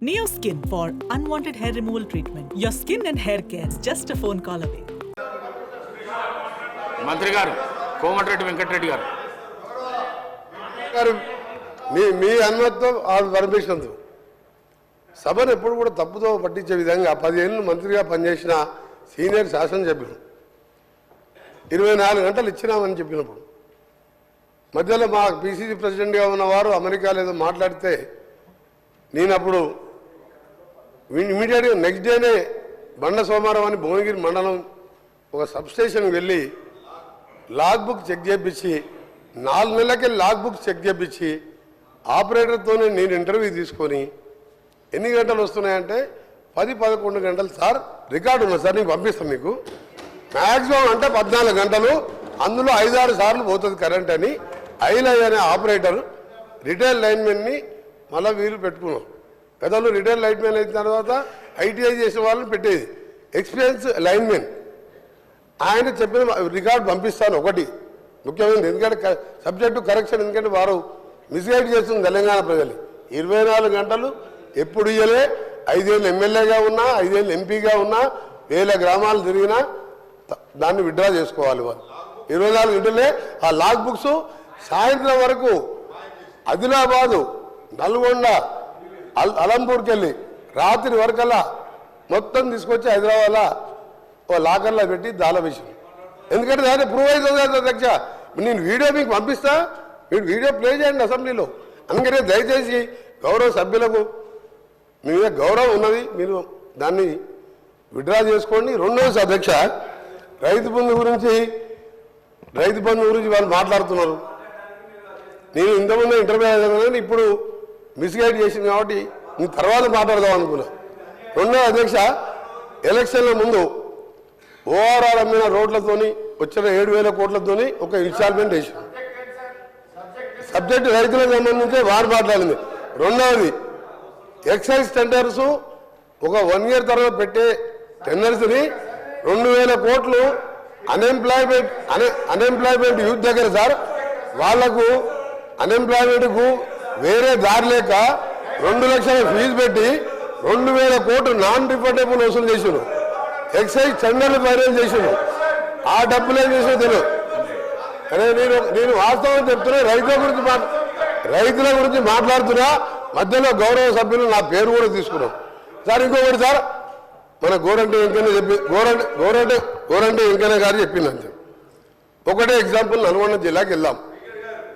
Neoskin for unwanted hair removal treatment. Your skin and hair care is just a phone call away. మంత్రి గారు కోమటిరెడ్డి వెంకటరెడ్డి గారు గారు మీ మీ అనుమతితో ఆ పర్మిషన్తో సభను ఎప్పుడు కూడా తప్పుతో పట్టించే విధంగా పదిహేను మంత్రిగా పనిచేసిన సీనియర్ శాసనసభ్యులు ఇరవై నాలుగు గంటలు ఇచ్చినామని చెప్పినప్పుడు మధ్యలో మా పిసిసి ప్రెసిడెంట్గా ఉన్నవారు అమెరికాలో ఏదో మాట్లాడితే నేను అప్పుడు ఇమీడియట్గా నెక్స్ట్ డేనే బండ సోమారం అని భువనగిరి మండలం ఒక సబ్స్టేషన్కి వెళ్ళి లాగ్ బుక్ చెక్ చేయించి నాలుగు నెలలకే లాగ్ బుక్ చెక్ చేయించి ఆపరేటర్తోనే నేను ఇంటర్వ్యూ తీసుకొని ఎన్ని గంటలు వస్తున్నాయంటే పది పదకొండు గంటలు. సార్ రికార్డు ఉన్నది సార్ నేను పంపిస్తాను మీకు. మ్యాక్సిమం అంటే పద్నాలుగు గంటలు. అందులో ఐదారు సార్లు పోతుంది కరెంట్ అని. ఐలై అనే ఆపరేటర్ రిటైల్ లైన్మెన్ని మళ్ళీ వీలు పెట్టుకున్నాం. గతంలో రిటైల్ మ్యాన్ అయిన తర్వాత ఐటీఐ చేసిన వాళ్ళని పెట్టేది. ఎక్స్పీరియన్స్ లైన్మెన్ ఆయన చెప్పిన రికార్డు పంపిస్తాను ఒకటి. ముఖ్యమైనది ఎందుకంటే సబ్జెక్టు కరెక్షన్ ఎందుకంటే వారు మిస్గైడ్ చేస్తుంది తెలంగాణ ప్రజలు. ఇరవై నాలుగు గంటలు ఎప్పుడు ఇయ్యలే? ఐదేళ్ళు ఎమ్మెల్యేగా ఉన్నా ఐదేళ్ళు ఎంపీగా ఉన్నా వేల గ్రామాలు తిరిగినా దాన్ని విడ్డ్రా చేసుకోవాలి వాళ్ళు ఇరవై నాలుగు గంటలే ఆ లాగ్ బుక్స్ సాయంత్రం వరకు ఆదిలాబాదు నల్గొండ అల్ అలంపూర్కి వెళ్ళి రాత్రి వరకల్లా మొత్తం తీసుకొచ్చి హైదరాబాద్లో ఓ లాకర్లో పెట్టి దాల విషయం ఎందుకంటే దాన్ని ప్రూవ్ అవుతుంది అధ్యక్ష. నేను వీడియో మీకు పంపిస్తా. మీరు వీడియో ప్లే చేయండి అసెంబ్లీలో. అందుకనే దయచేసి గౌరవ సభ్యులకు మీ మీద గౌరవం ఉన్నది. మీరు దాన్ని విడ్రా చేసుకోండి. రెండోది అధ్యక్ష రైతు బంధు గురించి రైతు బంధు గురించి వాళ్ళు మాట్లాడుతున్నారు. నేను ఇంతకుముందు ఇంటర్వ్యూ ఇప్పుడు మిస్గైడ్ చేసింది కాబట్టి నీ తర్వాత మాట్లాడదాం అనుకున్నా. రెండో అధ్యక్ష ఎలక్షన్ల ముందు ఓఆర్ఆర్ అమ్మిన రోడ్లతోని వచ్చిన ఏడు వేల కోట్లతోని ఒక ఇన్స్టాల్మెంట్ వేసింది సబ్జెక్టు రైతులకు సంబంధించి వారు మాట్లాడింది. రెండవది ఎక్సైజ్ టెండర్స్ ఒక వన్ ఇయర్ తర్వాత పెట్టే టెండర్స్ని రెండు వేల కోట్లు అన్ఎంప్లాయ్మెంట్ అన్ అన్ఎంప్లాయ్మెంట్ యూత్ దగ్గర సార్ వాళ్ళకు అన్ఎంప్లాయ్మెంట్కు వేరే దారి లేక రెండు లక్షల ఫీజు పెట్టి రెండు వేల కోట్లు నాన్ రిఫండబుల్ వసూలు చేసిండు ఎక్సైజ్ టెండర్లు ఫైనల్ చేసిండు ఆ డబ్బులు ఏం చేసినా తెలియదు అరే నేను నేను వాస్తవం చెప్తున్నా రైతుల గురించి రైతుల గురించి మాట్లాడుతున్నా. మధ్యలో గౌరవ సభ్యులు నా పేరు కూడా తీసుకున్నాం. సార్ ఇంకొకటి సార్ మన గోరంటే వెంకన్న చెప్పి గోరంటే గోరంటే గోరంటే వెంకన్న గారు చెప్పిందండి. ఒకటే ఎగ్జాంపుల్ నల్గొండ జిల్లాకి వెళ్దాం.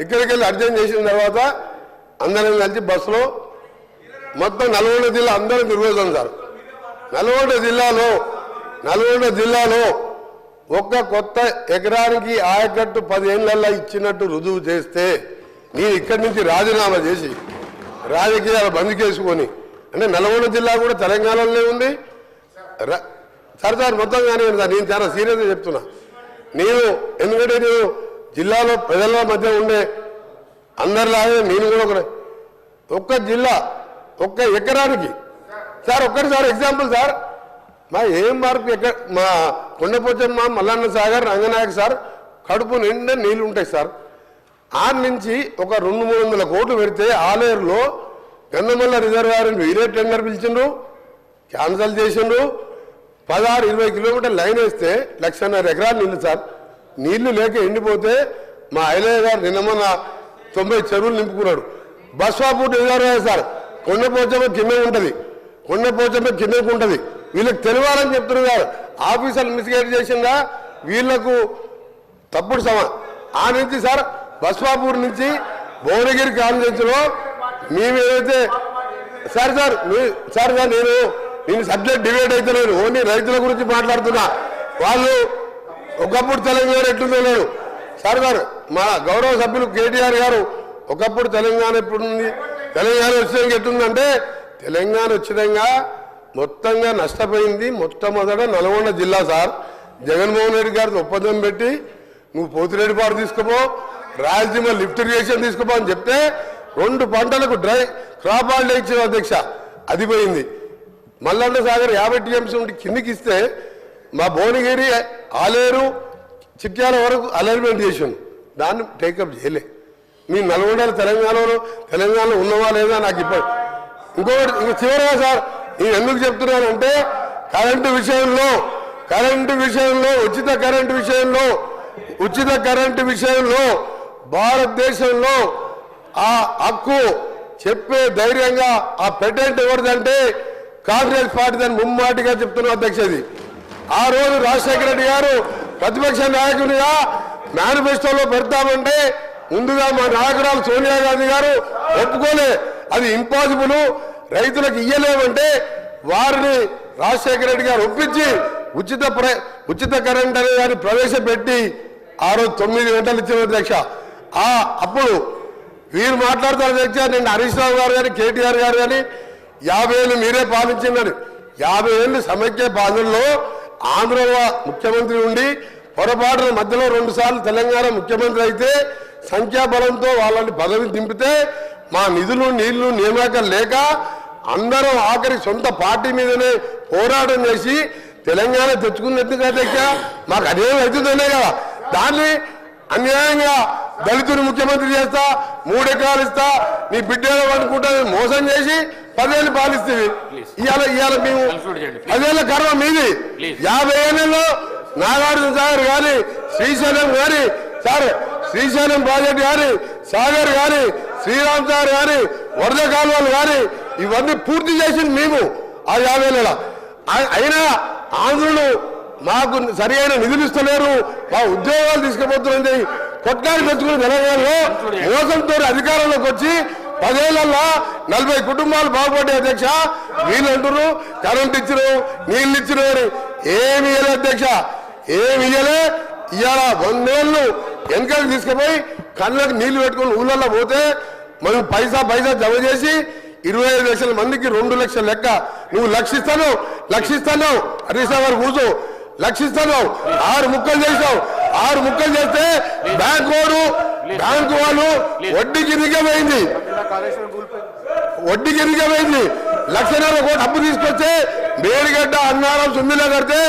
ఇక్కడికి వెళ్ళి అర్జెంట్ చేసిన తర్వాత అందరం కలిసి బస్సులో మొత్తం నల్గొండ జిల్లా అందరం తిరుగుతాం సార్. నల్గొండ జిల్లాలో నల్గొండ జిల్లాలో ఒక్క కొత్త ఎకరానికి ఆయకట్టు పదేళ్ళలో ఇచ్చినట్టు రుజువు చేస్తే నేను ఇక్కడి నుంచి రాజీనామా చేసి రాజకీయాలు బంద్ చేసుకొని అంటే నల్గొండ జిల్లా కూడా తెలంగాణలోనే ఉంది. ర- సార్ సార్ మొత్తం కానీ సార్ నేను చాలా సీరియస్గా చెప్తున్నా. నేను ఎందుకంటే నేను జిల్లాలో ప్రజల మధ్య ఉండే అందరిలాగే నేను కూడా ఒక ఒక్క జిల్లా ఒక్క ఎకరానికి. సార్ ఒక్కటిసారి ఎగ్జాంపుల్ సార్. మా ఏం మార్పు ఎక్కడ మా కొండపోచమ్మ మల్లన్న సాగర్ రంగనాయక్ సార్ కడుపు నిండా నీళ్ళు ఉంటాయి సార్. ఆ నుంచి ఒక రెండు మూడు వందల కోట్లు పెడితే ఆలేరులో గంధమల్ల రిజర్వాయర్ వీరే టెండర్ పిలిచిండ్రు క్యాన్సల్ చేసిండ్రు. పదహారు ఇరవై కిలోమీటర్ లైన్ వేస్తే లక్షన్నర ఎకరాలు నీళ్ళు సార్. నీళ్ళు లేక ఎండిపోతే మా ఐలయ్య గారు నిన్న తొంభై చెరువులు నింపుకున్నాడు. Baswapur reservoir sir? కొండపోచమ్మ కింద ఉంటుంది. కొండపోచమ్మ కిందకు ఉంటుంది. వీళ్ళకి తెలియాలని చెప్తున్నారు సార్. ఆఫీసర్లు మిస్గైడ్ చేసిందా? వీళ్ళకు తప్పుడు సమ ఆ నుంచి సార్ బస్వాపూర్ నుంచి భువనగిరి కాన్ఫరెన్స్లో మేము ఏదైతే సార్ సార్ సార్ సార్ నేను నేను సబ్జెక్ట్ డిబేట్ అయితే లేదు ఓన్లీ రైతుల గురించి మాట్లాడుతున్నా. వాళ్ళు ఒకప్పుడు తెలంగాణ ఎట్లుందో లేడు సార్ గారు మా గౌరవ సభ్యులు కేటీఆర్ గారు ఒకప్పుడు తెలంగాణ ఎప్పుడుంది? తెలంగాణ వచ్చినాక ఎట్లుందంటే తెలంగాణ వచ్చినాక మొత్తంగా నష్టపోయింది మొట్టమొదట నల్గొండ జిల్లా సార్. జగన్మోహన్ రెడ్డి గారితో ఒప్పందం పెట్టి నువ్వు పోతిరెడ్డిపాడు తీసుకుపో రాయలసీమ లిఫ్ట్ ఇరిగేషన్ తీసుకుపో అని చెప్తే రెండు పంటలకు డ్రై క్రాప్ హాలిడే ఇచ్చిన అధ్యక్ష. అది పోయింది. మల్లన్న సాగర్ యాభై టీఎంసీ ఉండి కిందికి ఇస్తే మా భువనగిరి ఆలేరు చిట్యాల వరకు అలైన్మెంట్ చేసిండు. దాన్ని టేకప్ చేయలే. మీ నల్గొండలు తెలంగాణలో తెలంగాణలో ఉన్నవా లేదా నాకు ఇప్పుడు ఇంకొకటి ఇంక చివరిగా సార్ నేను ఎందుకు చెప్తున్నానంటే కరెంటు విషయంలో కరెంటు విషయంలో ఉచిత కరెంటు విషయంలో ఉచిత కరెంటు విషయంలో భారతదేశంలో ఆ హక్కు చెప్పే ధైర్యంగా ఆ పెటెంట్ ఎవరిదంటే కాంగ్రెస్ పార్టీ దాన్ని ముమ్మాటిగా చెప్తున్నా అధ్యక్షది. ఆ రోజు రాజశేఖర రెడ్డి గారు ప్రతిపక్ష నాయకునిగా మేనిఫెస్టోలో పెడతామంటే ముందుగా మా నాయకురాలు సోనియా గాంధీ గారు ఒప్పుకోలే. అది ఇంపాసిబుల్. రైతులకు ఇయ్యలేమంటే వారిని రాజశేఖర రెడ్డి గారు ఒప్పించి ఉచిత ప్ర- ఉచిత కరెంట్ అనే దాన్ని ప్రవేశపెట్టి ఆ రోజు తొమ్మిది గంటలు ఇచ్చిన అధ్యక్ష ఆ అప్పుడు వీరు మాట్లాడుతారు అధ్యక్ష నేను హరీష్ రావు గారు కానీ కేటీఆర్ గారు కానీ యాభై ఏళ్ళు మీరే పాలించిందని. యాభై ఏళ్ళు సమైక్య పాలనలో ఆంధ్ర ముఖ్యమంత్రి ఉండి పొరపాటున మధ్యలో రెండు సార్లు తెలంగాణ ముఖ్యమంత్రి అయితే సంఖ్యాబలంతో వాళ్ళని పదవిని దింపితే మా నిధులు నీళ్ళు నియామకం లేక అందరం ఆఖరి సొంత పార్టీ మీదనే పోరాటం చేసి తెలంగాణ తెచ్చుకున్నట్టుగా అధ్యక్ష మాకు అదేం అవుతుందనే కదా. దాన్ని అన్యాయంగా దళితుని ముఖ్యమంత్రి చేస్తా మూడెకరాలు ఇస్తా నీ బిడ్డలు అనుకుంటా మోసం చేసి పదేళ్ళు పాలిస్తుంది ఇవాళ ఇవాళ మేము. పదేళ్ళ కర్మ మీది. యాభై ఏళ్ళలో నాగార్జున సాగర్ కానీ శ్రీశైలం కానీ సార్ శ్రీశైలం ప్రాజెక్ట్ కానీ సాగర్ కానీ శ్రీరామ్ సాగర్ కానీ వరద కాలువలు కానీ ఇవన్నీ పూర్తి చేసింది మేము ఆ యాభై అయినా ఆంధ్రులు మాకు సరి అయిన నిధులు ఇస్తలేరు మా ఉద్యోగాలు తీసుకుపోతున్నది కొట్లాడి పెట్టుకుని తెలంగాణలో మోసంతో అధికారంలోకి వచ్చి పదేళ్ళలో నలభై కుటుంబాలు బాగుపడ్డాయి అధ్యక్ష. వీళ్ళు అంటున్నారు కరెంట్ ఇచ్చిరు నీళ్ళు ఇచ్చిరు అని ఏమి ఇయ్యలే అధ్యక్ష. ఏమి ఇయ్యలే. ఇవాళ వందేళ్ళు వెనకకి తీసుకుపోయి కళ్ళకు నీళ్ళు పెట్టుకుని ఊళ్ళల్లో పోతే మనం పైసా పైసా జమ చేసి ఇరవై ఐదు లక్షల మందికి రెండు లక్షల లెక్క. నువ్వు లక్షిస్తాను లక్షిస్తాను. హరీష్ గారు కూర్చో. లక్షిస్తాను. ఆరు ముక్కలు చేసావు ఆరు ముక్కలు చేస్తే బ్యాంక్ వాడు బ్యాంకు వాళ్ళు వడ్డీకి నిగమైంది వడ్డీకి లక్ష లక్షన్నర కోటి అప్పు తీసుకొస్తే మేడిగడ్డ అన్నారం సుమ్మిలా కడితే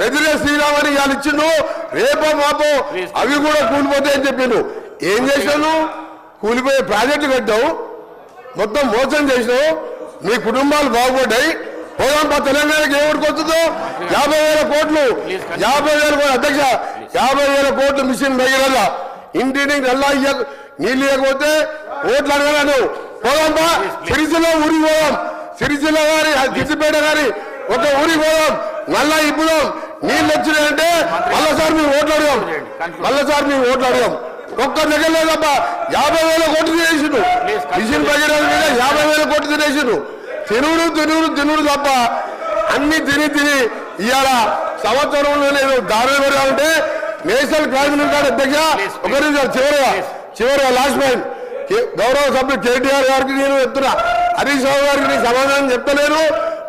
వెదిరే శ్రీరామ్ అని వాళ్ళు ఇచ్చిండు. రేపో మాపో అవి కూడా కూలిపోతాయని చెప్పిండు. ఏం చేశాను కూలిపోయే ప్రాజెక్టు కట్టావు. మొత్తం మోసం చేసినావు. మీ కుటుంబాలు బాగుపడ్డాయి. పోదాం తెలంగాణకి ఏ ఊరికి వస్తుందో? యాభై వేల కోట్లు. యాభై వేల కోట్లు. అధ్యక్ష యాభై వేల కోట్లు మిషన్ దగ్గర ఇంటిని నల్లా ఇయ్య నీళ్ళు ఇవ్వకపోతే ఓట్లు అడగలను పోదాం పా ఊరికి పోదాం. సిరిసిల్ల గారి సిరిసిపేట గారి ఒక ఊరికి పోదాం. నల్లా ఇప్పుదాం. నీళ్ళు వచ్చినాయంటే మళ్ళసారి మేము ఓట్లు అడగాం. మళ్ళసారి మేము ఓట్లు అడగాం. ఒక్క దగ్గర లేదబ్బా యాభై వేల కోట్లు తినేసిండు. మిషన్ భగీరథ మీద యాభై వేల కోట్లు తినేసిండు. తినుడు తినుడు తినుడు తప్ప అన్ని తిని తిని ఇవాళ సంవత్సరంలో నేను దారులు ఉంటే నేషనల్ కార్డు అధ్యక్ష ఒక నిమిషం చివరిగా చివరిగా లాస్ట్ పాయింట్ గౌరవ సభ్యులు కేటీఆర్ గారికి నేను చెప్తున్నా. హరీష్ రావు గారికి నేను సమాధానం చెప్తలేను.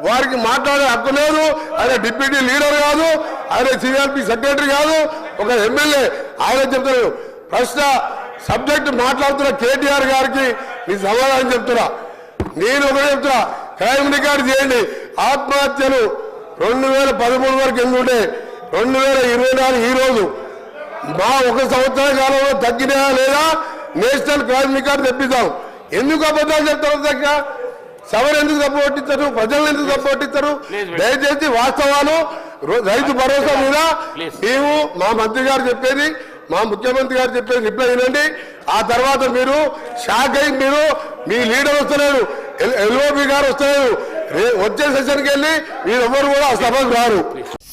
వారికి మాట్లాడే హక్కు లేదు. ఆయన డిప్యూటీ లీడర్ కాదు. ఆయన సిఆర్పి సెక్రటరీ కాదు. ఒక ఎమ్మెల్యే ఆయన చెప్తారు ప్రశ్న సబ్జెక్ట్ మాట్లాడుతున్న కేటీఆర్ గారికి మీ సమాధానం చెప్తున్నా. నేను ఒకటే చెప్తున్నా. క్రైమ్ రికార్డు చేయండి. ఆత్మహత్యలు రెండు వేల పదమూడు వరకు ఎందుకుంటే రెండు వేల ఇరవై నాలుగు ఈ రోజు. మా ఒక సంవత్సర కాలంలో తగ్గినాయా లేదా నేషనల్ క్రైమ్ రికార్డు తెప్పిద్దాం ఎందుకు అబద్ధాలు చెప్తారు అధ్యక్ష? సవర్ ఎందుకు తప్పొట్టిస్తారు ప్రజలను ఎందుకు wait. దయచేసి వాస్తవాలు రైతు భరోసా మీద. మేము మా మంత్రి గారు చెప్పేది మా ముఖ్యమంత్రి గారు చెప్పేది రిప్లై వినండి. ఆ తర్వాత మీరు షాక్ అయి మీరు మీ లీడర్ వస్తలేరు. ఎల్ఓపి గారు వస్తలేరు. వచ్చే సెషన్కి వెళ్ళి మీరు ఎవరు కూడా ఆ సభకు రారు.